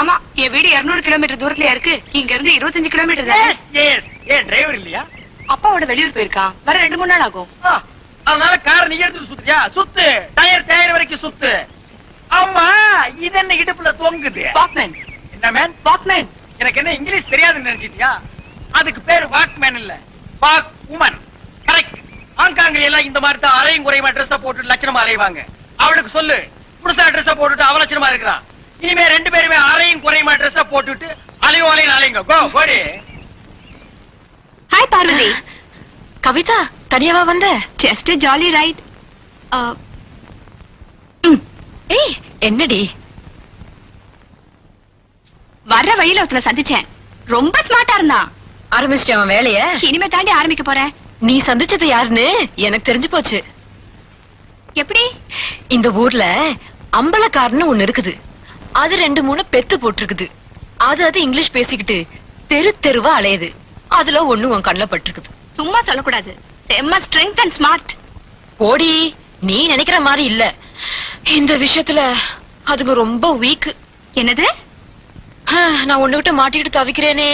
ஆமா என் வீடு 200 கிலோமீட்டர் தூரத்துலயா இருக்கு. இங்க இருந்து 25 கிலோமீட்டர் தான்? ஏன் டிரைவர் இல்லையா? அப்பாவோட வெளியூர் போயிருக்கான் வர ரெண்டு மூணு நாள் ஆகும். அதனால கார் நீ எடுத்து சுத்துறியா? சுத்து. டயர் டயர் வரைக்கும் சுத்து. ஆமா இது என்ன இடுப்புல தொங்குது? வாக்மேன் என்ன மேன் வாக்மேன் எனக்கு என்ன இங்கிலீஷ் தெரியாதுன்னு நினைச்சிட்டியா? அதுக்கு பேரு வாக்மேன் இல்ல. வாக் உமன் கரெக்ட் ஹாங்காங்ல எல்லாம் இந்த மாதிரி தான் அரையும் குறையுமா ட்ரெஸ் போட்டுட்டு லட்சணமா அலைவாங்க. அவளுக்கு சொல்லு. புதுசா ட்ரெஸ் போட்டுட்டு அவ லட்சணமா இருக்கிறான் இனிமே ரெண்டு பேருமே அரையும் குறையுமா ட்ரெஸ் போட்டுட்டு அலையும் அலையும் அலையுங்க. கோ கோடி ஹாய் பார்வதி கவிதா தனியாவா வந்த? ஜஸ்ட் ஜாலி ரைட் ஏய் என்னடி? வர்ற வழியில ஒருத்தனை சந்திச்சேன். ரொம்ப ஸ்மார்ட்டா இருந்தான். ஆரம்பிச்சிட்டு அவன் வேலைய. இனிமே தாண்டி ஆரம்பிக்க போறேன் நீ சந்திச்சது யாருன்னு எனக்கு தெரிஞ்சு போச்சு. எப்படி? இந்த ஊர்ல அம்பலக்காரன்னு ஒண்ணு இருக்குது. அது ரெண்டு மூணு பெத்து போட்டிருக்குது. அது அது இங்கிலீஷ் பேசிக்கிட்டு தெரு தெருவா அலையுது. அதுல ஒண்ணு உன் கண்ணுல பட்டிருக்குது. சும்மா சொல்லக்கூடாது. செம்ம ஸ்ட்ரென்த் அண்ட் ஸ்மார்ட் போடி நீ நினைக்கிற மாதிரி இல்ல. இந்த விஷயத்துல அதுங்க ரொம்ப வீக் என்னது? நான் ஒண்ணு விட்டு மாட்டிக்கிட்டு தவிக்கிறேனே.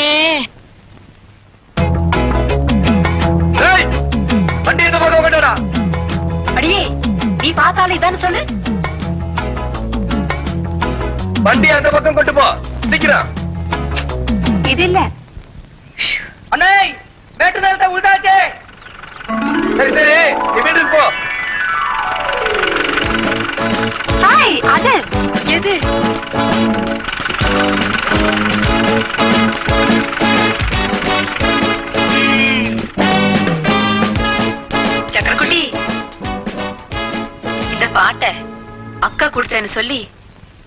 அடியே நீ பார்த்தாலே இதான்னு சொல்லு. வண்டி அந்த பக்கம் கொண்டு போ. சீக்கிரம். இது இல்ல அண்ணே மேட்டு நேரத்தை உள்டாச்சே சரி சரி நீ வீட்டுக்கு போ. ஹாய் அது எது? சக்கரக்குட்டி இந்த பாட்டை அக்கா கொடுத்தேன்னு சொல்லி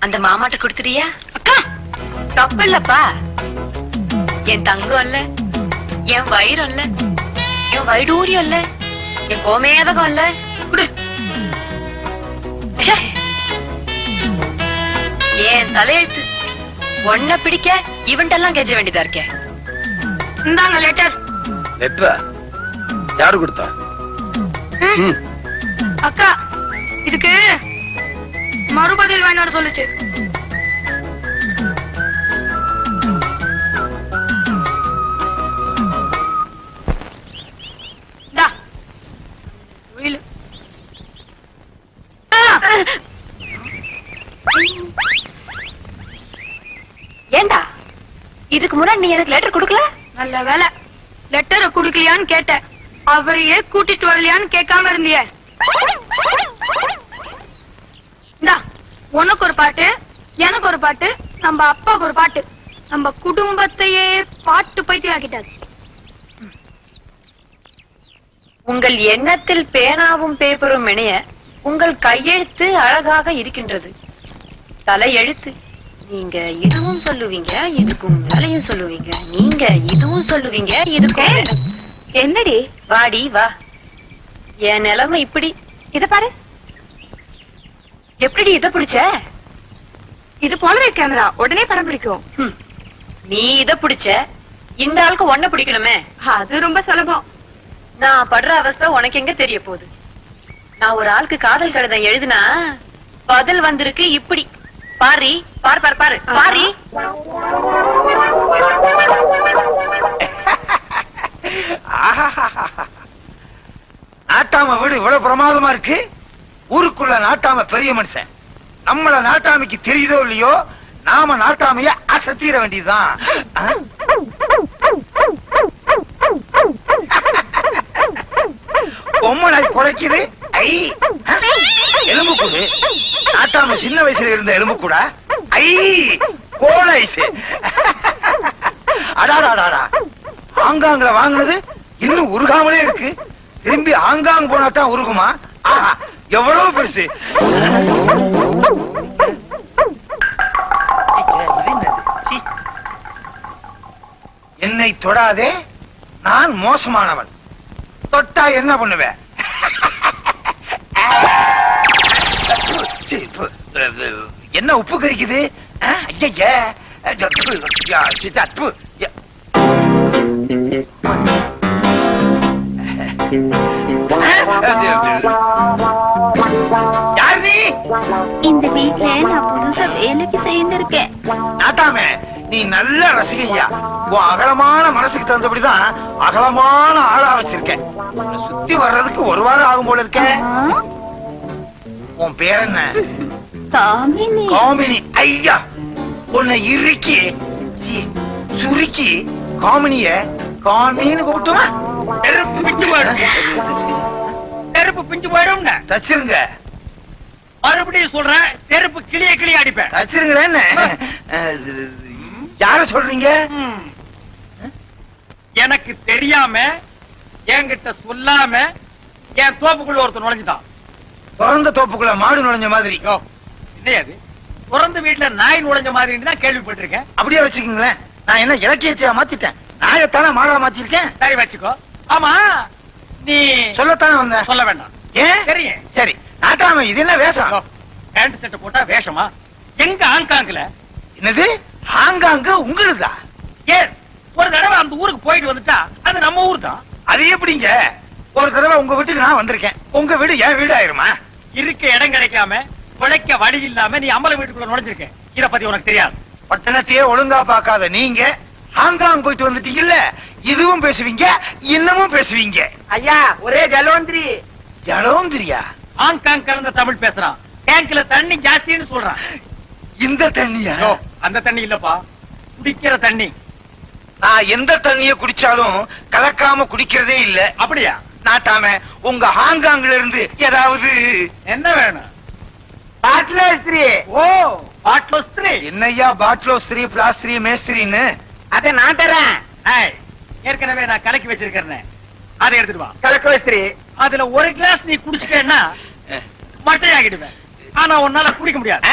அந்த மாமாட்ட கொடுத்துறியா அக்கா! தப்பு இல்லப்பா என் தங்கம் இல்ல என் வயிறம் இல்ல என் வைடூரியம் இல்ல என் கோமேதகம் இல்ல. என் தலையெழுத்து? ஒன்ன பிடிக்க இவன்ட்டெல்லாம் கெஞ்ச வேண்டியதா இருக்கே? இந்தாங்க லெட்டர் லெட்டரா யாரு கொடுத்தா. அக்கா இதுக்கு மறுபதில் வேணும்னு சொல்லுச்சு. ஏண்டா? இதுக்கு முன்னாடி நீ எனக்கு லெட்டர் கொடுக்கல? நல்ல வேலை லெட்டரை குடுக்கலையான்னு கேட்டேன். அவரையே கூட்டிட்டு வரலையான்னு கேட்காம இருந்தியே இந்தா உனக்கு ஒரு பாட்டு எனக்கு ஒரு பாட்டு நம்ம அப்பாவுக்கு ஒரு பாட்டு. நம்ம குடும்பத்தையே பாட்டு பைத்தியம் ஆக்கிட்டாரு. உங்கள் எண்ணத்தில் பேனாவும் பேப்பரும் இணைய உங்கள் கையெழுத்து அழகாக இருக்கின்றது. தலையெழுத்து நீங்க இதுவும் சொல்லுவீங்க இதுக்கும் மேலையும் சொல்லுவீங்க நீங்க இதுவும் சொல்லுவீங்க இதுக்கும் என்னடி? வாடி வா. என் நிலைமை இப்படி. இத பாரு. எப்படி இத பிடிச்ச? இது போலவே கேமரா உடனே படம் பிடிக்கும். நீ இத பிடிச்ச? இந்த ஆளுக்கு ஒன்ன பிடிக்கணுமே? அது ரொம்ப சுலபம். நான் படுற அவஸ்தை உனக்கு எங்க தெரிய போகுது? நான் ஒரு ஆளுக்கு காதல் கடிதம் எழுதுனா பதில் வந்திருக்கு இப்படி. பாரி பார் பார் பாரு. பாரி. நாட்டாம வீடு இவ்வளவு பிரமாதமா இருக்கு? ஊருக்குள்ள நாட்டாம பெரிய மனுஷன். நம்மள நாட்டாமைக்கு தெரியுதோ இல்லையோ நாம நாட்டாமைய அசத்தீர வேண்டியதுதான். பொம்மை குலைக்குது. ஐ. எலும்பு கூடு. நாட்டாம சின்ன வயசுல இருந்த எலும்பு கூட. ஐ. கோல ஐசு. அடாடாடாடா. ஆங்காங்கள வாங்குனது இன்னும் உருகாமலே இருக்கு. திரும்பி ஆங்காங் போனா தான் உருகுமா? ஆஹா, எவ்வளவு பெருசு? என்னை தொடாதே. நான் மோசமானவன். தொட்டா என்ன பண்ணுவேன் என்ன உப்பு கறிக்குது ஐயா இந்த வீட்ல நான் புதுசா வேலைக்கு சேர்ந்திருக்கேன். நாட்டாமே நீ நல்ல ரசிகையா. உன் அகலமான மனசுக்கு தகுந்தபடிதான் அகலமான ஆளா வச்சிருக்க உன்னை சுத்தி வர்றதுக்கு ஒரு வாரம் ஆகும் போல இருக்க. உன் பேர் என்ன? காமினி. காமினி. ஐயா உன்னை இறுக்கி சீ, சுருக்கி காமினிய காமின்னு கூப்பிட்டுமா? நெருப்பு பிஞ்சு போயிடும். நெருப்பு பிஞ்சு போயிடும்னு. தச்சிருங்க. மறுபடியும் சொல்றேன் நெருப்பு கிளிய கிளிய அடிப்பேன். தச்சிருங்களேன்னு யார சொல்றீங்க. எனக்கு தெரியாம என்கிட்ட சொல்லாம என் தோப்புக்குள்ள ஒருத்தர் நுழைஞ்சுட்டான். பிறந்த தோப்புக்குள்ள மாடு நுழைஞ்ச மாதிரி. யோ, என்னையா அது? பிறந்த வீட்டுல நாய் நுழைஞ்ச மாதிரி தான் கேள்விப்பட்டிருக்கேன். அப்படியே வச்சுக்கீங்களேன். நான் என்ன இலக்கியத்தையா மாத்திட்டேன்? நாயத்தானே மாடா மாத்திருக்கேன்? சரி வச்சுக்கோ. ஆமா நீ சொல்லத்தானே வந்தேன் சொல்ல வேண்டாம். ஏன்? தெரியும் சரி. நாட்டாம இது என்ன வேஷம்? பேண்ட் செட்டை போட்டா வேஷமா? எங்க ஆங்காங்ல என்னது? ஹாங்காங்க உங்களுதா? ஏன்? ஒரு தடவை அந்த ஊருக்கு போயிட்டு வந்துட்டா அது நம்ம ஊர் தான். அது எப்படிங்க? ஒரு தடவை உங்க வீட்டுக்கு நான் வந்திருக்கேன். உங்க வீடு என் வீடு ஆயிருமா? இருக்க இடம் கிடைக்காம உழைக்க வழி இல்லாம நீ அம்பல வீட்டுக்குள்ள நுழைஞ்சிருக்க. இத பத்தி உனக்கு தெரியாது. பட்டணத்தையே ஒழுங்கா பார்க்காத நீங்க ஹாங்காங் போயிட்டு வந்துட்டீங்கல்ல? இதுவும் பேசுவீங்க இன்னமும் பேசுவீங்க. ஐயா ஒரே ஜலவந்திரி ஜலோந்திரியா? ஹாங்காங் கலந்த தமிழ் பேசுறான். டேங்க்ல தண்ணி ஜாஸ்தின்னு சொல்றான். இந்த தண்ணியா? அந்த தண்ணி இல்லப்பா. குடிக்கிற தண்ணி. நான் எந்த தண்ணிய குடிச்சாலும் கலக்காம குடிக்கிறதே இல்ல. அப்படியா? நாட்டாம உங்க ஹாங்காங்ல இருந்து ஏதாவது என்ன வேணும்? பாட்லாஸ்திரி ஓ பாட்லோஸ்திரி என்னய்யா பாட்லோஸ்திரி பிளாஸ்திரி மேஸ்திரின்னு? அதை நான் தரேன். ஏற்கனவே நான் கலக்கி வச்சிருக்கிறேன். அதை எடுத்துட்டு வா. கலக்கோஸ்திரி அதுல ஒரு கிளாஸ் நீ குடிச்சிட்டேன்னா மட்டையாகிடுவேன் ஆனா உன்னால குடிக்க முடியாது.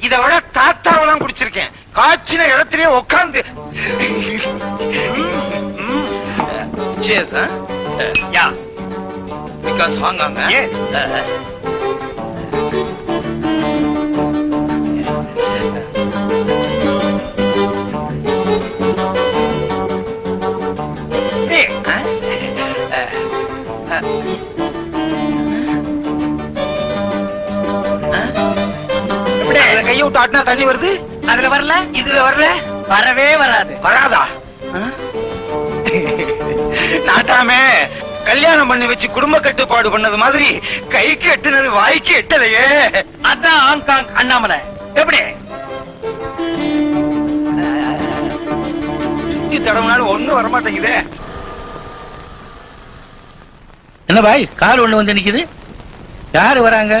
இத விட தாத்தாவெல்லாம் குடிச்சிருக்கேன். காய்ச்சின இடத்திலே உட்காந்து? யா. வாங்காங்க கையை விட்டு ஆட்டினா தண்ணி வருது? அதுல வரல? இதுல வரல? வரவே வராது. வராதா? நாட்டாமே கல்யாணம் பண்ணி வச்சு குடும்ப கட்டுப்பாடு பண்ணது மாதிரி கைக்கு எட்டுனது வாய்க்கு எட்டலையே அதான் ஹாங்காங் அண்ணாமலை. எப்படி? தடவுனாலும் ஒண்ணும் வரமாட்டேங்குதே. என்ன பாய் கார் ஒண்ணு வந்து நிக்குது. யாரு வராங்க?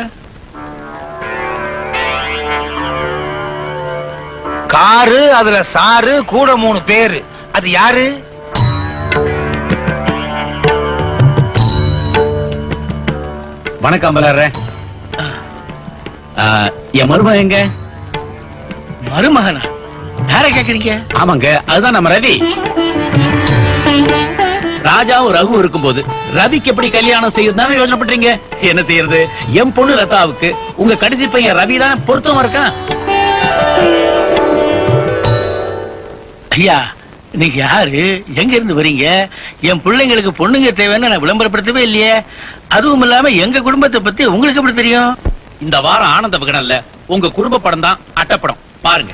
காரு அதுல சாரு கூட மூணு பேரு. அது யாரு? வணக்கம் பலர்றேன் என் மருமகன் எங்க? மருமகனா? யார கேக்குறீங்க? ஆமாங்க அதுதான் நம்ம ரவி. ராஜாவும் ரகு இருக்கும்போது ரவிக்கு எப்படி கல்யாணம் செய்யறதுனால யோசனை பண்றீங்க? என்ன செய்யறது? என் பொண்ணு லதாவுக்கு உங்க கடைசி பையன் ரவி தான் பொருத்தமா இருக்கான்? ஐயா நீங்க யாரு? எங்க இருந்து வரீங்க? என் பிள்ளைங்களுக்கு பொண்ணுங்க தேவைன்னு நான் விளம்பரப்படுத்தவே இல்லையே. அதுவும் இல்லாம எங்க குடும்பத்தை பத்தி உங்களுக்கு எப்படி தெரியும்? இந்த வாரம் ஆனந்த விகடன்ல உங்க குடும்ப படம் தான் அட்டப்படம். பாருங்க.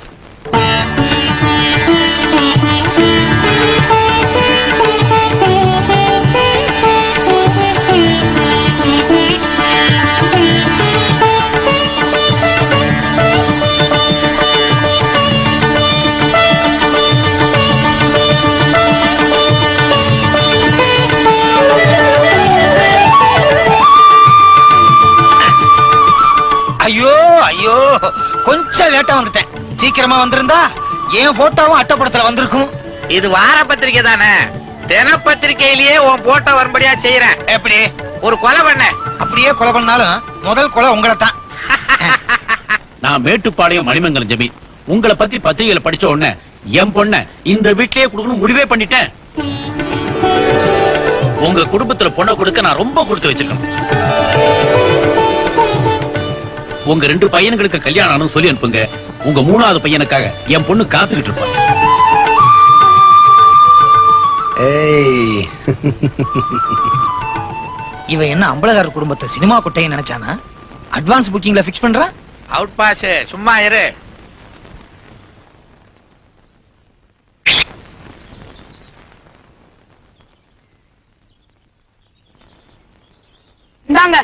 லேட்டா வந்துட்டேன். சீக்கிரமா வந்திருந்தா என் போட்டோவும் அட்டப்படத்துல வந்திருக்கும். இது வார பத்திரிக்கை தானே? தினப்பத்திரிக்கையிலேயே உன் போட்டோ வரும்படியா செய்யறேன். எப்படி? ஒரு கொலை பண்ண. அப்படியே கொலை பண்ணாலும் முதல் கொலை உங்களை தான் நான் மேட்டுப்பாளையம் மணிமங்கலம் ஜமி உங்களை பத்தி பத்திரிகையில படிச்ச உடனே என் பொண்ண இந்த வீட்லயே கொடுக்கணும் முடிவே பண்ணிட்டேன். உங்க குடும்பத்துல பொண்ணை கொடுக்க நான் ரொம்ப கொடுத்து வச்சிருக்கேன். உங்க ரெண்டு பையன்களுக்கு கல்யாணம் ஆனும் சொல்லி அனுப்புங்க. உங்க மூணாவது பையனுக்காக என் பொண்ணு காத்துக்கிட்டு இருப்பான் ஏய். இவன் என்ன அம்பலகார குடும்பத்தை சினிமா கொட்டையை நினைச்சானா? அட்வான்ஸ் புக்கிங்ல பிக்ஸ் பண்றான் அவுட் பாஸ் சும்மா இரு. இந்தாங்க.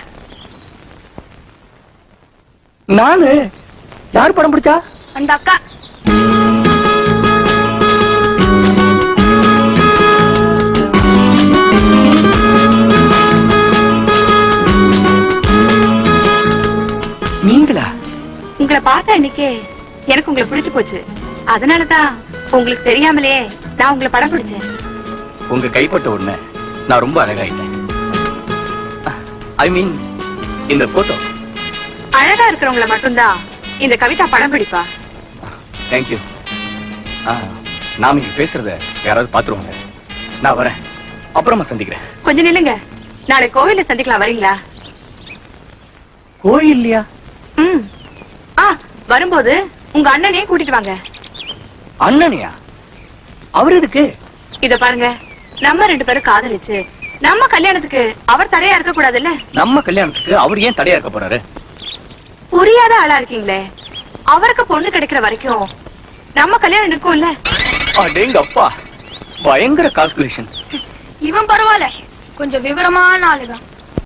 நானு? யார் படம் பிடிச்சா? அந்த அக்கா. நீங்களா? உங்களை பார்த்த அன்னைக்கே எனக்கு உங்களை பிடிச்சு போச்சு. அதனாலதான் உங்களுக்கு தெரியாமலே நான் உங்களை படம் பிடிச்சேன். உங்க கைப்பட்ட உடனே நான் ரொம்ப அழகாயிட்டேன். ஐ மீன் இந்த போட்டோ அழகா இருக்கிறவங்கள மட்டும்தான் இந்த கவிதா படம் பிடிப்பா. தேங்க்யூ நாம இங்க பேசுறத யாராவது பாத்துருவாங்க நான் வரேன். அப்புறமா சந்திக்கிறேன். கொஞ்சம் நில்லுங்க. நாளை கோவில்ல சந்திக்கலாம். வரீங்களா? கோயில்லையா? ம். ஆ வரும்போது உங்க அண்ணனையும் கூட்டிட்டு வாங்க. அண்ணனையா? அவர் எதுக்கு? இத பாருங்க. நம்ம ரெண்டு பேரும் காதலிச்சு நம்ம கல்யாணத்துக்கு அவர் தடையா இருக்க கூடாதுல்ல நம்ம கல்யாணத்துக்கு அவர் ஏன் தடையா இருக்க போறாரு? புரியாத ஆளா இருக்கீங்களே. அவருக்கு பொண்ணு கிடைக்கிற வரைக்கும் நம்ம கல்யாணம் இருக்கும்ல அடேங்க அப்பா பயங்கர கால்குலேஷன் இவன் பரவாயில்ல. கொஞ்சம் விவரமான ஆளுதான்.